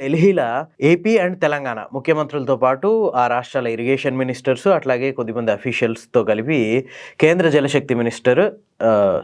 ఢిల్లీలో AP and Telangana ముఖ్యమంత్రులతో పాటు ఆ రాష్ట్రాల ఇరిగేషన్ మినిస్టర్స్ అట్లాగే కొద్దిమంది అఫీషియల్స్తో కలిపి కేంద్ర జలశక్తి మినిస్టర్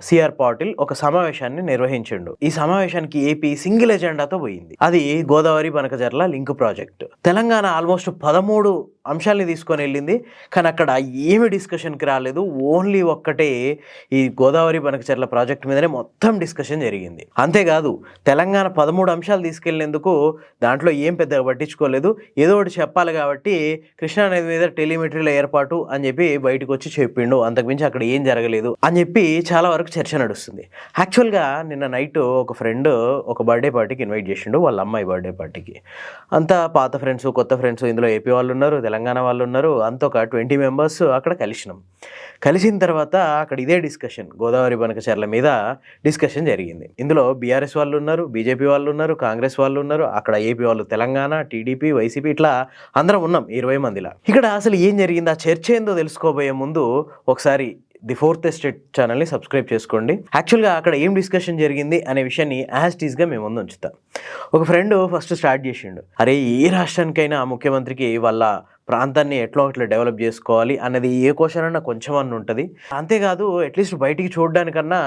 సిఆర్ పాటిల్ ఒక సమావేశాన్ని నిర్వహించిండు. ఈ సమావేశానికి ఏపీ సింగిల్ ఎజెండాతో పోయింది. అది Godavari Banakacherla link project. Telangana almost పదమూడు అంశాల్ని తీసుకొని వెళ్ళింది. కానీ అక్కడ ఏమి డిస్కషన్కి రాలేదు. ఓన్లీ ఒక్కటే ఈ గోదావరి బనకచర్ల ప్రాజెక్ట్ మీదనే మొత్తం డిస్కషన్ జరిగింది. అంతేకాదు తెలంగాణ పదమూడు అంశాలు తీసుకెళ్ళేందుకు దాంట్లో ఏం పెద్దగా పట్టించుకోలేదు. ఏదో ఒకటి చెప్పాలి కాబట్టి కృష్ణానది మీద టెలిమెట్రీల ఏర్పాటు అని చెప్పి బయటకు వచ్చి చెప్పిండు. అంతకుమించి అక్కడ ఏం జరగలేదు అని చెప్పి చాలా వరకు చర్చ నడుస్తుంది. యాక్చువల్గా నిన్న నైట్ ఒక ఫ్రెండ్ ఒక బర్త్డే పార్టీకి ఇన్వైట్ చేసిండు వాళ్ళ అమ్మాయి బర్త్డే పార్టీకి. అంతా పాత ఫ్రెండ్స్ కొత్త ఫ్రెండ్స్ ఇందులో ఏపీ వాళ్ళు ఉన్నారు తెలంగాణ వాళ్ళు ఉన్నారు అంత ఒక ట్వంటీ మెంబర్స్ అక్కడ కలిసినాం. కలిసిన తర్వాత అక్కడ ఇదే డిస్కషన్ గోదావరి బనకచర్ల మీద డిస్కషన్ జరిగింది. ఇందులో బీఆర్ఎస్ వాళ్ళు ఉన్నారు బీజేపీ వాళ్ళు ఉన్నారు కాంగ్రెస్ వాళ్ళు ఉన్నారు అక్కడ ఏపీ వాళ్ళు తెలంగాణ టీడీపీ వైసీపీ ఇట్లా అందరం ఉన్నాం ఇరవై మందిలా. ఇక్కడ అసలు ఏం జరిగింది ఆ చర్చ ఏందో తెలుసుకోబోయే ముందు ఒకసారి ది ఫోర్త్ ఎస్టేట్ ఛానల్ని సబ్స్క్రైబ్ చేసుకోండి. యాక్చువల్గా అక్కడ ఏం డిస్కషన్ జరిగింది అనే విషయాన్ని యాజ్ టీజ్గా మేము ముందు ఉంచుతాం. ఒక ఫ్రెండ్ ఫస్ట్ స్టార్ట్ చేసిండు. అరే ఏ రాష్ట్రానికైనా ముఖ్యమంత్రికి వాళ్ళ ప్రాంతాన్ని ఎట్లా అట్లా డెవలప్ చేసుకోవాలి అనేది ఏ క్వశ్చన్ అన్న కొంచెం అన్న ఉంటుంది. అంతేకాదు అట్లీస్ట్ బయటికి చూడడానికన్నా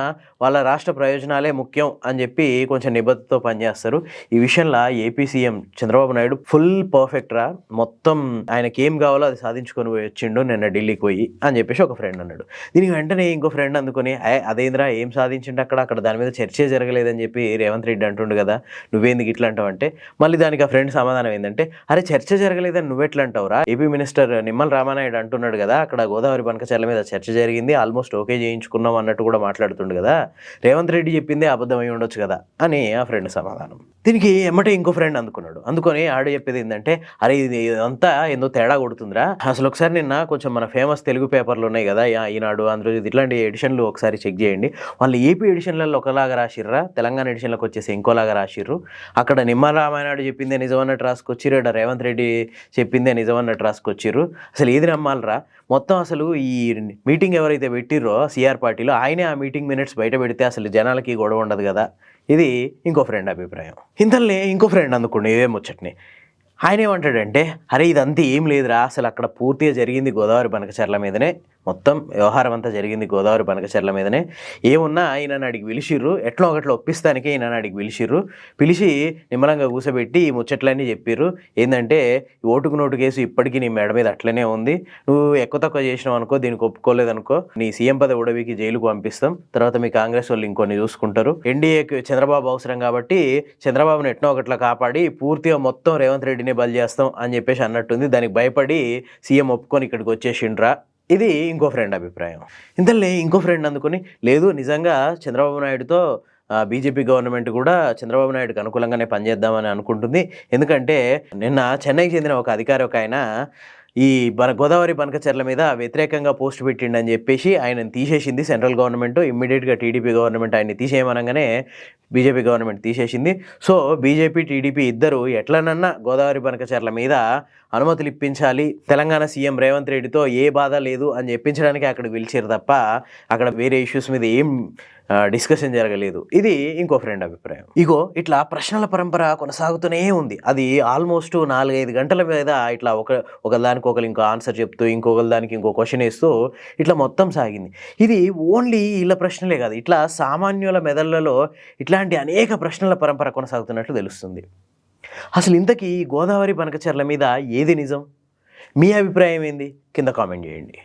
వాళ్ళ రాష్ట్ర ప్రయోజనాలే ముఖ్యం అని చెప్పి కొంచెం నిబద్ధతతో పనిచేస్తారు. ఈ విషయంలో AP CM Chandrababu Naidu full perfect రా. మొత్తం ఆయనకి ఏం కావాలో అది సాధించుకొని పోయి వచ్చిండు నిన్న ఢిల్లీకి పోయి అని చెప్పేసి ఒక ఫ్రెండ్ అన్నాడు. దీనికి వెంటనే ఇంకో ఫ్రెండ్ అందుకొని అదేంద్రా ఏం సాధించిండు అక్కడ? అక్కడ దాని మీద చర్చే జరగలేదని చెప్పి రేవంత్ రెడ్డి అంటుండు కదా నువ్వేందుకు ఇట్లా అంటావు? అంటే మళ్ళీ దానికి ఆ ఫ్రెండ్ సమాధానం ఏంటంటే అరే చర్చ జరగలేదని నువ్వెట్లా అంటావురా? ఏపీ మినిస్టర్ నిమ్మల రామానాయుడు అంటున్నాడు కదా అక్కడ గోదావరి బనకచర్ల మీద చర్చ జరిగింది ఆల్మోస్ట్ ఓకే చేయించుకున్నాం అన్నట్టు కూడా మాట్లాడుతుండు కదా రేవంత్ రెడ్డి చెప్పింది అబద్ధమై ఉండొచ్చు కదా అని ఆ ఫ్రెండ్ సమాధానం. దీనికి ఎమ్మటే ఇంకో ఫ్రెండ్ అందుకున్నాడు. అందుకొని ఆడు చెప్పేది ఏంటంటే అరే ఇది ఇదంతా ఏందో తేడా కొడుతుందిరా. అసలు ఒకసారి నిన్న కొంచెం మన ఫేమస్ తెలుగు పేపర్లు ఉన్నాయి కదా యా- ఈనాడు ఆంధ్రజ్యోతి ఇట్లాంటి ఎడిషన్లు ఒకసారి చెక్ చేయండి. వాళ్ళు ఏపీ ఎడిషన్లలో ఒకలాగా రాసిర్రా? తెలంగాణ ఎడిషన్లకు వచ్చేసి ఇంకోలాగా రాసిర్రు? అక్కడ నిమ్మల రామాయణాడు చెప్పిందే నిజం అన్నట్టు రేవంత్ రెడ్డి చెప్పిందే నిజం లెటర్ రాసుకొచ్చారు అసలు ఏది నమ్మాలరా? మొత్తం అసలు ఈ మీటింగ్ ఎవరైతే పెట్టిర్రో సిఆర్ పార్టీలో ఆయనే ఆ మీటింగ్ మినిట్స్ బయట పెడితే అసలు జనాలకి గొడవ ఉండదు కదా? ఇది ఇంకో ఫ్రెండ్ అభిప్రాయం. ఇంతల్నే ఇంకో ఫ్రెండ్ అందుకోండి ఇదే ముచ్చట్ని. ఆయన ఏమంటాడంటే అరే ఇదంతా ఏం లేదురా అసలు అక్కడ పూర్తిగా జరిగింది గోదావరి బనకచర్ల మీదనే. మొత్తం వ్యవహారం అంతా జరిగింది గోదావరి బనకచర్ల మీదనే. ఏమున్నా ఈయన అడిగి పిలిచిర్రు. ఎట్లా ఒకట్లో ఒప్పిస్తానికే ఈయన అడిగి పిలిచిర్రు. పిలిచి నిమ్మలంగా కూసబెట్టి ఈ ముచ్చట్లన్నీ చెప్పిర్రు. ఏంటంటే ఓటుకు నోటు కేసు ఇప్పటికీ నీ మెడ మీద అట్లనే ఉంది. నువ్వు ఎక్కువ తక్కువ చేసినావు అనుకో దీనికి ఒప్పుకోలేదనుకో నీ సీఎం పద ఉడవికి జైలుకు పంపిస్తాం. తర్వాత మీ కాంగ్రెస్ వాళ్ళు ఇంకొన్ని చూసుకుంటారు. ఎన్డీఏకి చంద్రబాబు అవసరం కాబట్టి చంద్రబాబుని ఎట్నో ఒకట్లా కాపాడి పూర్తిగా మొత్తం రేవంత్ రెడ్డిని బలి చేస్తాం అని చెప్పేసి అన్నట్టుంది. దానికి భయపడి సీఎం ఒప్పుకొని ఇక్కడికి వచ్చేసిండ్రా. ఇది ఇంకో ఫ్రెండ్ అభిప్రాయం. ఇంతలే ఇంకో ఫ్రెండ్ అందుకొని లేదు నిజంగా చంద్రబాబు నాయుడుతో బీజేపీ గవర్నమెంట్ కూడా చంద్రబాబు నాయుడుకి అనుకూలంగానే పనిచేద్దామని అనుకుంటుంది. ఎందుకంటే నిన్న చెన్నైకి చెందిన ఒక అధికారి ఒక ఆయన ఈ మన గోదావరి బనకచర్ల మీద వ్యతిరేకంగా పోస్ట్ పెట్టిండని చెప్పేసి ఆయనను తీసేసింది సెంట్రల్ గవర్నమెంట్. ఇమ్మీడియట్గా టీడీపీ గవర్నమెంట్ ఆయన్ని తీసేయమనగానే బీజేపీ గవర్నమెంట్ తీసేసింది. సో బీజేపీ టీడీపీ ఇద్దరు ఎట్లనన్నా గోదావరి బనకచర్ల మీద అనుమతులు ఇప్పించాలి. తెలంగాణ సీఎం రేవంత్ రెడ్డితో ఏ బాధ లేదు అని చెప్పించడానికి అక్కడికి పిలిచారు తప్ప అక్కడ వేరే ఇష్యూస్ మీద ఏం డిస్కషన్ జరగలేదు. ఇది ఇంకో ఫ్రెండ్ అభిప్రాయం. ఇగో ఇట్లా ప్రశ్నల పరంపర కొనసాగుతూనే ఉంది. అది ఆల్మోస్ట్ నాలుగైదు గంటల మీద ఇట్లా ఒక ఒకదానికి ఒకరు ఇంకో ఆన్సర్ చెప్తూ ఇంకొకరు దానికి ఇంకో క్వశ్చన్ వేస్తూ ఇట్లా మొత్తం సాగింది. ఇది ఓన్లీ వీళ్ళ ప్రశ్నలే కాదు ఇట్లా సామాన్యుల మెదళ్ళలో ఇట్లాంటి అనేక ప్రశ్నల పరంపర కొనసాగుతున్నట్లు తెలుస్తుంది. అసలు ఇంతకీ గోదావరి బనకచర్ల మీద ఏది నిజం? మీ అభిప్రాయం ఏంది? కింద కామెంట్ చేయండి.